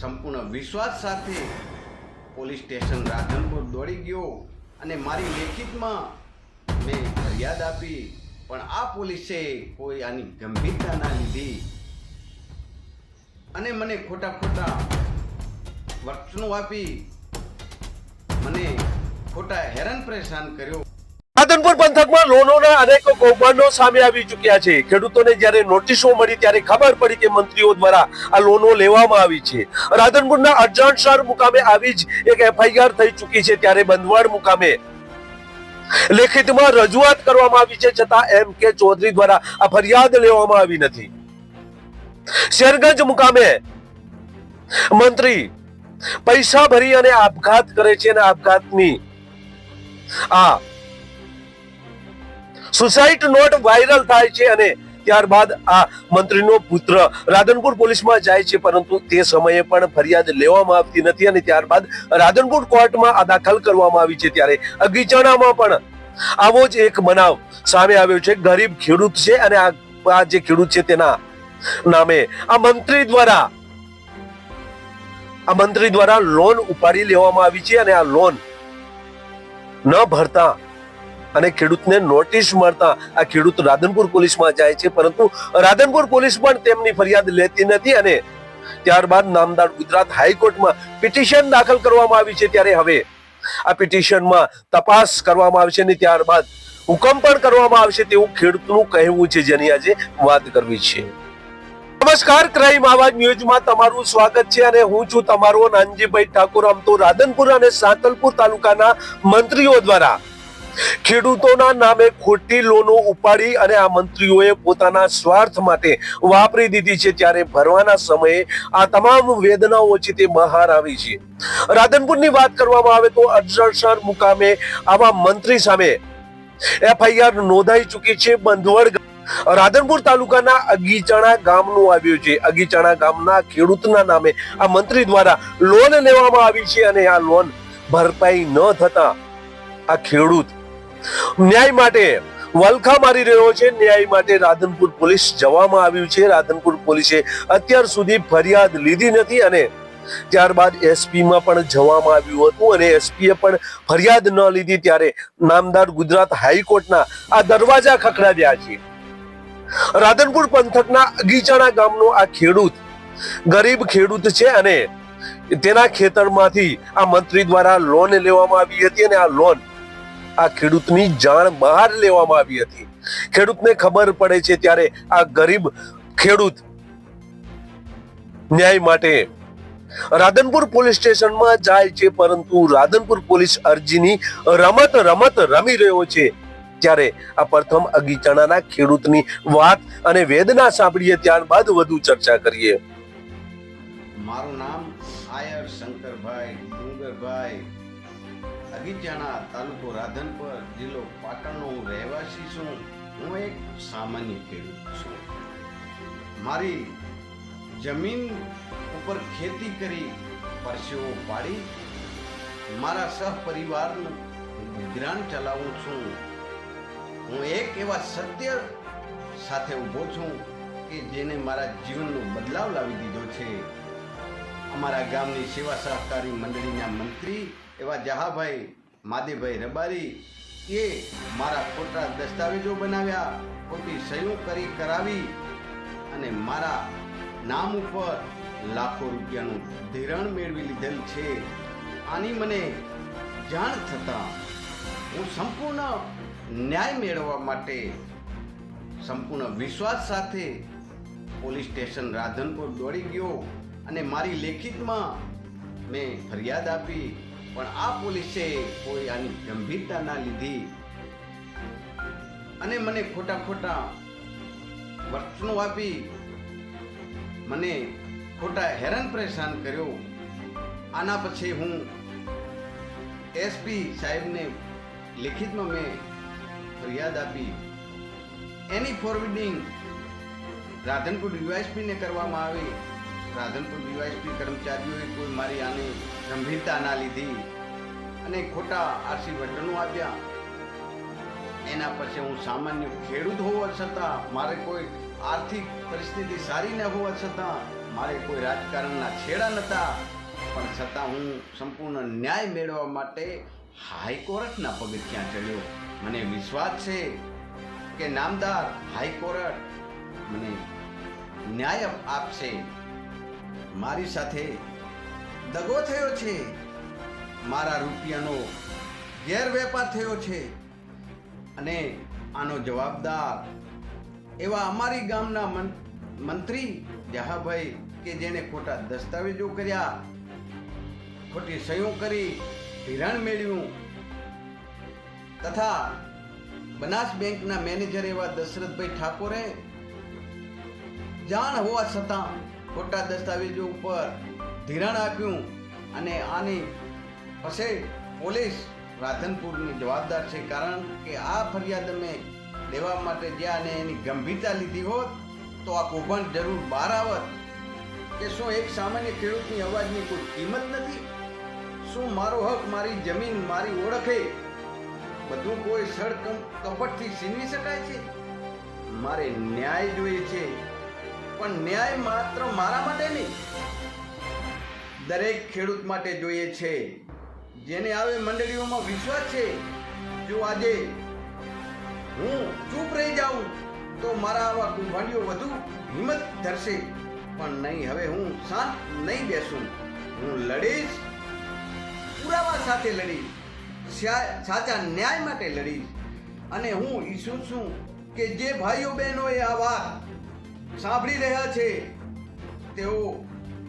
સંપૂર્ણ વિશ્વાસ સાથે પોલીસ સ્ટેશન રાધનપુર દોડી ગયો અને મારી લેખિતમાં મેં ફરિયાદ આપી, પણ આ પોલીસે કોઈ આની ગંભીરતા ના લીધી અને મને ખોટા ખોટા વર્તણું આપી, મને ખોટા હેરાન પરેશાન કર્યો. રાધનપુર પંથકમાં લોનોના અનેક કૌભાંડો સામે આવી ચૂક્યા છે. ખેડૂતોને જ્યારે નોટિસો મળી ત્યારે ખબર પડી કે મંત્રીઓ દ્વારા આ લોનો લેવામાં આવી છે. રાધનપુરના અરજણસર મુકામે આવી જ એક એફઆઈઆર થઈ ચૂકી છે. ત્યારે બંધવાડ મુકામે લેખિતમાં રજૂઆત કરવામાં આવી છે, છતાં એમ કે ચૌધરી દ્વારા આ ફરિયાદ લેવામાં આવી નથી. શેરગંજ મુકામે મંત્રી પૈસા ભરી અને આપઘાત કરે છે અને આપઘાતની આ સુસાઇડ નોટ વાયરલ થાય છે અને ત્યારબાદ આ મંત્રીનો પુત્ર રાધનપુર પોલીસમાં જાય છે, પરંતુ તે સમયે પણ ફરિયાદ લેવામાં આવતી નથી અને ત્યારબાદ રાધનપુર કોર્ટમાં આ દાખલ કરવામાં આવી છે. ત્યારે અગીચાણામાં પણ આવો જ એક બનાવ સામે આવ્યો છે. ગરીબ ખેડૂત છે અને આ જે ખેડૂત છે તેના નામે આ મંત્રી દ્વારા, આ મંત્રી દ્વારા લોન ઉપાડી લેવામાં આવી છે અને આ લોન ન ભરતા અને ખેડૂતને નોટિસ મળતા આ ખેડૂત રાધનપુર પોલીસમાં જાય છે, પરંતુ રાધનપુર પોલીસ પણ તેમની ફરિયાદ લેતી નથી અને ત્યારબાદ નામદાર ગુજરાત હાઈકોર્ટમાં પિટિશન દાખલ કરવામાં આવી છે. ત્યારે હવે આ પિટિશનમાં તપાસ કરવામાં આવશે અને ત્યારબાદ હુકમ પણ કરવામાં આવશે તેવું ખેડૂતનું કહેવું છે, જેની આજે વાત કરવી છે. નમસ્કાર, ક્રાઇમ આવાજ ન્યૂઝમાં તમારું સ્વાગત છે અને હું છું તમારો નાનજીભાઈ ઠાકોર. આમ તો રાધનપુર અને સાંતલપુર તાલુકાના મંત્રીઓ દ્વારા ખેડૂતોના નામે ખોટી લોનો ઉપાડી અને આ મંત્રીઓએ પોતાના સ્વાર્થ માટે વાપરી દીધી છે ત્યારે ભરવાના સમયે આ તમામ વેદનાઓ છે તે બહાર આવી છે. રાધનપુરની વાત કરવામાં આવે તો અજરસર મુકામે આવા મંત્રી સામે એફઆઈઆર નોંધાઈ ચૂકી છે. બંધવડ રાધનપુર તાલુકાના અગીચણા ગામનું આવ્યું છે. અગીચણા ગામના ખેડૂતના નામે આ મંત્રી દ્વારા લોન લેવામાં આવી છે અને આ લોન ભરપાઈ ન થતા આ ખેડૂત ન્યાય માટે વલખા મારી રહ્યો છે. ન્યાય માટે રાધનપુર પોલીસ જવામાં આવ્યું છે. રાધનપુર પોલીસે અત્યાર સુધી ફરિયાદ લીધી નથી અને ત્યારબાદ એસપીમાં પણ જવામાં આવ્યું હતું અને એસપીએ પણ ફરિયાદ ન લીધી ત્યારે નામદાર ગુજરાત હાઈકોર્ટના આ દરવાજા ખખડાવ્યા છે. રાધનપુર પંથકના અગીચાણા ગામનો આ ખેડૂત ગરીબ ખેડૂત છે અને તેના ખેતરમાંથી આ મંત્રી દ્વારા લોન લેવામાં આવી હતી અને આ લોન આ ખેડૂતની જાણ બહાર લેવામાં આવી હતી. ખેડૂતને ખબર પડે છે ત્યારે આ ગરીબ ખેડૂત ન્યાય માટે રાધનપુર પોલીસ સ્ટેશનમાં જાય છે, પરંતુ રાધનપુર પોલીસ અરજીની રમત રમત રમી રહ્યો છે. ત્યારે આ પ્રથમ અગીચણાના ખેડૂતની વાત અને વેદના સાંભળીએ ત્યારબાદ વધુ ચર્ચા કરીએ. મારું નામ આયર શંકરભાઈ ડુંગરભાઈ અગીજાણા તાલુકો રાધનપર જિલ્લો પાટણનો હું રહેવાસી છું. હું એક સામાન્ય ખેડૂત છું. મારી જમીન ઉપર ખેતી કરી પરસેવો પાડી મારા સહપરિવારનું ગુજરાન ચલાવું છું. હું એક એવા સત્ય સાથે ઊભો છું કે જેને મારા જીવનનો બદલાવ લાવી દીધો છે. અમારા ગામની સેવા સહકારી મંડળીના મંત્રી એવા જહાભાઈ, માદીભાઈ રબારી એ મારા ખોટા દસ્તાવેજો બનાવ્યા, ખોટી સહીઓ કરી કરાવી અને મારા નામ ઉપર લાખો રૂપિયાનું ધિરાણ મેળવી લીધેલ છે. આની મને જાણ થતાં હું સંપૂર્ણ ન્યાય મેળવવા માટે સંપૂર્ણ વિશ્વાસ સાથે પોલીસ સ્ટેશન રાધનપુર દોડી ગયો અને મારી લેખિતમાં મેં ફરિયાદ આપી પણ આ પોલીસે કોઈ આની ગંભીરતા ના લીધી અને મને ખોટા ખોટા વર્તણું આપી મને ખોટા હેરાન પરેશાન કર્યો. આના પછી હું એસપી સાહેબને લિખિતમાં મેં ફરિયાદ આપી. એની ફોરવર્ડિંગ રાધનપુર ડીવાયસપીને કરવામાં આવી. રાધનપુર ડીવાયસપી કર્મચારીઓએ કોઈ મારી આને ગંભીરતા ના લીધી અને ખોટા આશીર્વચનો આપ્યા. એના પછી હું સામાન્ય ખેડૂત હોવા છતાં, મારે કોઈ આર્થિક પરિસ્થિતિ સારી ન હોવા છતાં, મારે કોઈ રાજકારણના છેડા નહોતા. પણ છતાં હું સંપૂર્ણ ન્યાય મેળવવા માટે હાઈકોર્ટના પગથિયાં ચડ્યો. મને વિશ્વાસ છે કે નામદાર હાઈકોર્ટ મને ન્યાય આપશે. મારી સાથે દગો થયો છે. મારા રૂપિયાનો ગેરવેપાર થયો છે. અને આનો જવાબદાર એવા અમારી ગામના મન- મંત્રી જહાભાઈ કે જેણે ખોટા દસ્તાવેજો કર્યા, ખોટી સહીઓ કરી, ધિરાણ મેળવ્યું તથા બનાસ બેંકના મેનેજર એવા દશરથભાઈ ઠાકોરે જાણ હોવા છતાં ખોટા દસ્તાવેજો ઉપર ધિરાણ આપ્યું અને આની પછી પોલીસ રાધનપુરની જવાબદાર છે. કારણ કે આ ફરિયાદ અમે લેવા માટે જ્યાં અને એની ગંભીરતા લીધી હોત, તો આ કૌભાંડ જરૂર બહાર આવત. કે શું એક સામાન્ય ખેડૂતની અવાજની કોઈ કિંમત નથી? શું મારો હક, મારી જમીન, મારી ઓળખે? બધું કોઈ સળ કપટથી છીનવી શકાય છે? મારે ન્યાય જોઈએ છે. પણ ન્યાય માત્ર મારા માટે નહીં. દરેક ખેડૂત માટે જોઈએ છે. જેને આવે મંડળીઓમાં વિશ્વાસ છે. જો આજે હું ચૂપ રહી જાઉં, તો મારા આવા કુંભાંડીઓ વધુ હિંમત ધરશે. પણ નહીં, હવે હું શાંત નહીં બેસું. હું લડીશ, પુરાવા સાથે લડીશ સાચા ન્યાય માટે લડીશ. અને હું ઈચ્છું છું કે જે ભાઈઓ બહેનોએ આ વાત સાંભળી રહ્યા છે, તેઓ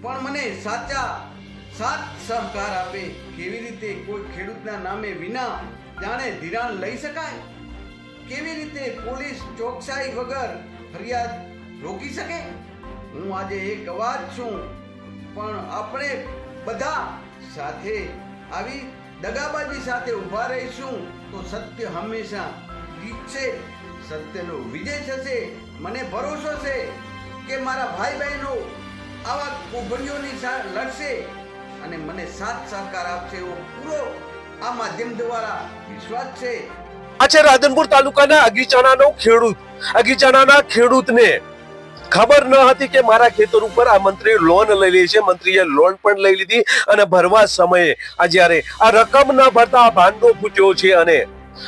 પણ મને સાચા સાથ સહકાર આપે, કેવી રીતે કોઈ ખેડૂતના નામે વિના જાણે ધિરાણ લઈ શકાય? કેવી રીતે પોલીસ ચોકસાઈ વગર ફરિયાદ રોકી શકે? હું આજે એક અવાજ છું, પણ આપણે બધા સાથે આવી દગાબાજી સાથે ઊભા રહીશું તો સત્ય હંમેશા જીતશે, સત્યનો વિજય થશે, મને ભરોસો છે કે મારા ભાઈ બહેનો આવા કોભણીઓની લડશે અને મને સાથ સહકાર આપશે એવો પૂરો આ માધ્યમ દ્વારા વિશ્વાસ છે. આ રાધનપુર તાલુકાના અગીચાણાનો ખેડૂત. અગીચાણાના ખેડૂતને ખબર ન હતી કે મારા ખેતર ઉપર આ મંત્રી લોન લઈ લે છે. મંત્રીએ લોન પણ લઈ લીધી અને ભરવા સમયે આ જ્યારે આ રકમ ન ભરતા આ ભાંડો ફૂટ્યો છે અને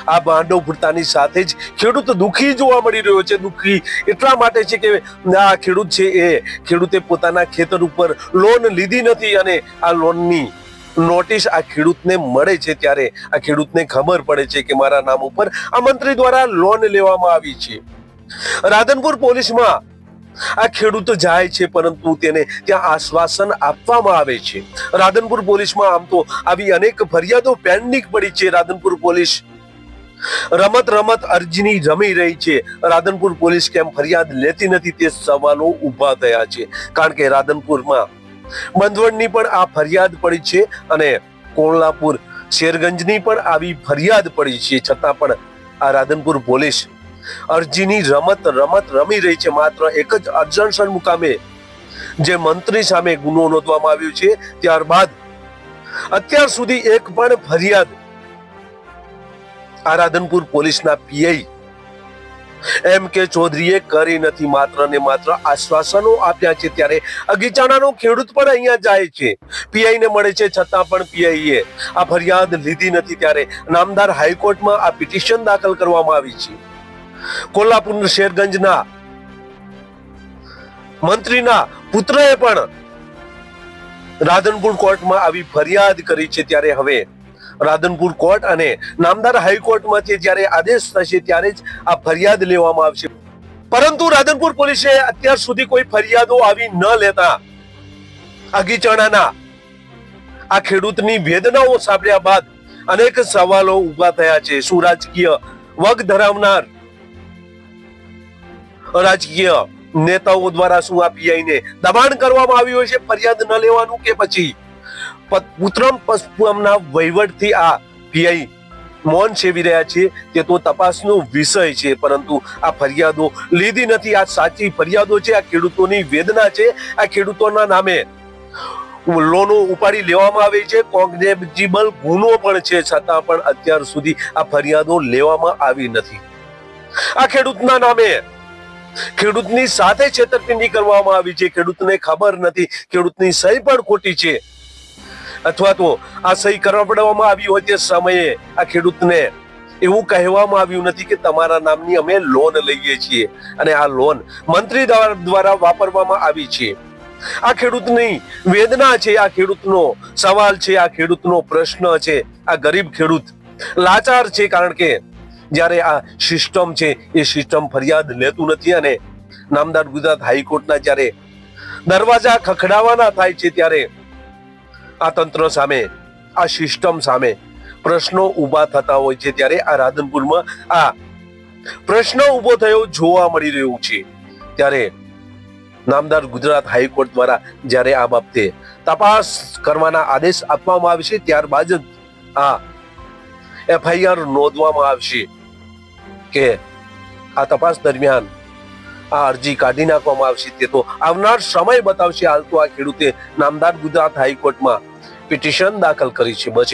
આ ભાંડો ફૂટતાની સાથે જ ખેડૂત દુઃખી જોવા મળી રહ્યો છે. દુઃખી એટલા માટે છે કે આ ખેડૂત છે એ ખેડૂતે પોતાના ખેતર ઉપર લોન લીધી નથી અને આ લોનની નોટિસ આ ખેડૂતને મળે છે ત્યારે આ ખેડૂતને ખબર પડે છે કે મારા નામ ઉપર આ મંત્રી દ્વારા લોન લેવામાં આવી છે. રાધનપુર પોલીસમાં આ ખેડૂત જાય છે પરંતુ તેને ત્યાં આશ્વાસન આપવામાં આવે છે. રાધનપુર પોલીસમાં આમ તો આવી અનેક ફરિયાદો પેન્ડિંગ પડી છે. રાધનપુર પોલીસ રમત રમત અરજીની રમી રહી છે. રાધનપુર પોલીસ કેમ ફરિયાદ લેતી નથી તે સવાલો ઊભા થયા છે. કારણ કે રાધનપુરમાં બંધવણની પણ આ ફરિયાદ પડી છે અને કોણલાપુર શેરગંજની પણ આવી ફરિયાદ પડી છે. છતાં પણ આ રાધનપુર પોલીસ અરજીની રમત રમત રમી રહી છે. માત્ર એક જ અર્જનસન મુકામે જે મંત્રી સામે ગુનો નોંધવામાં આવ્યો છે. ત્યારબાદ અત્યાર સુધી એક પણ ફરિયાદ આ રાધનપુર પોલીસના પીઆઈ એમ કે ચૌધરીએ કરી નથી માત્ર ને માત્ર આશ્વાસનો આપ્યા છે ત્યારે અગીચાણાનો ખેડૂત પણ અહીંયા જાય છે. પીઆઈ મળે છે છતાં પણ પીઆઈએ આ ફરિયાદ લીધી નથી ત્યારે નામદાર હાઈકોર્ટમાં આ પિટિશન દાખલ કરવામાં આવી છે. કોલ્હાપુર શેરગંજના મંત્રીના પુત્રએ પણ રાધનપુર કોર્ટમાં આવી ફરિયાદ કરી છે ત્યારે હવે રાધનપુર કોર્ટ અને નામદાર હાઈકોર્ટમાંથી જ્યારે આદેશ થશે ત્યારે જ આ ફરિયાદ લેવામાં આવશે. પરંતુ રાધનપુર પોલીસે અત્યાર સુધી કોઈ ફરિયાદો આવી ન લેતા અગીચણાના આ ખેડૂતની વેદનાઓ સાંભળ્યા બાદ અનેક સવાલો ઊભા થયા છે. શું રાજકીય વગ ધરાવનાર રાજકીય નેતાઓ દ્વારા શું આ પીઆઈ ને દબાણ કરવામાં આવ્યું છે? ફરિયાદ ન લેવાનું કે પછી? પુત્રમ પશ્ચિમના વહીવટથી આ પીઆઈ મૌન સેવી રહ્યા છે. તે તો તપાસનો વિષય છે, પરંતુ આ ફરિયાદો લીધી નથી. આ સાચી ફરિયાદો છે, આ ખેડૂતોની વેદના છે. આ ખેડૂતોના નામે લોનો ઉપાડી લેવામાં આવે છે. કોગ્નેબિજિબલ ગુનો પણ છે, છતાં પણ અત્યાર સુધી આ ફરિયાદો લેવામાં આવી નથી. આ ખેડૂતના નામે ખેડૂતની સાથે છેતરપિંડી કરવામાં આવી છે. ખેડૂતને ખબર નથી. ખેડૂતની સહી પણ ખોટી છે. અથવા તો આ સહી કરાવવામાં આવી હોય તે સમયે આ ખેડૂતને એવું કહેવામાં આવ્યું નથી કે તમારા નામની અમે લોન લઈએ છીએ અને આ લોન મંત્રી દ્વારા વાપરવામાં આવી છે. આ ખેડૂતની વેદના છે, આ ખેડૂતનો સવાલ છે, આ ખેડૂતનો પ્રશ્ન છે, આ ગરીબ ખેડૂત લાચાર છે કારણ કે જ્યારે આ સિસ્ટમ છે એ સિસ્ટમ ફરિયાદ લેતું નથી અને નામદાર ગુજરાત હાઈકોર્ટના જ્યારે દરવાજા ખખડાવાના થાય છે ત્યારે આ તંત્ર સામે, આ સિસ્ટમ સામે પ્રશ્નો ઊભા થતા હોય છે ત્યારે આ રાધનપુરમાં આ પ્રશ્ન ઊભો થયો જોવા મળી રહ્યું છે. ત્યારે નામદાર ગુજરાત હાઈકોર્ટ દ્વારા જ્યારે આ બાબતે તપાસ કરવાના આદેશ આપવામાં આવશે, ત્યારબાદ જ આ એફઆઈઆર નોંધવામાં આવશે કે આ તપાસ દરમિયાન આ અરજી કાઢી નાખવામાં આવશે. તે તો આવનાર સમય બતાવશે. હાલ તો આ ખેડૂતે નામદાર ગુજરાત હાઈકોર્ટમાં પિટિશન દાખલ કરી છે બસ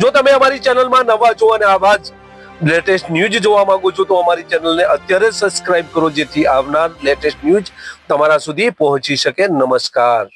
જો તમે અમારી ચેનલમાં નવા છો અને આવા જ લેટેસ્ટ ન્યૂઝ જોવા માંગો છો, તો અમારી ચેનલને અત્યારે સબસ્ક્રાઇબ કરો, જેથી આવનાર લેટેસ્ટ ન્યૂઝ તમારા સુધી પહોંચી શકે. નમસ્કાર.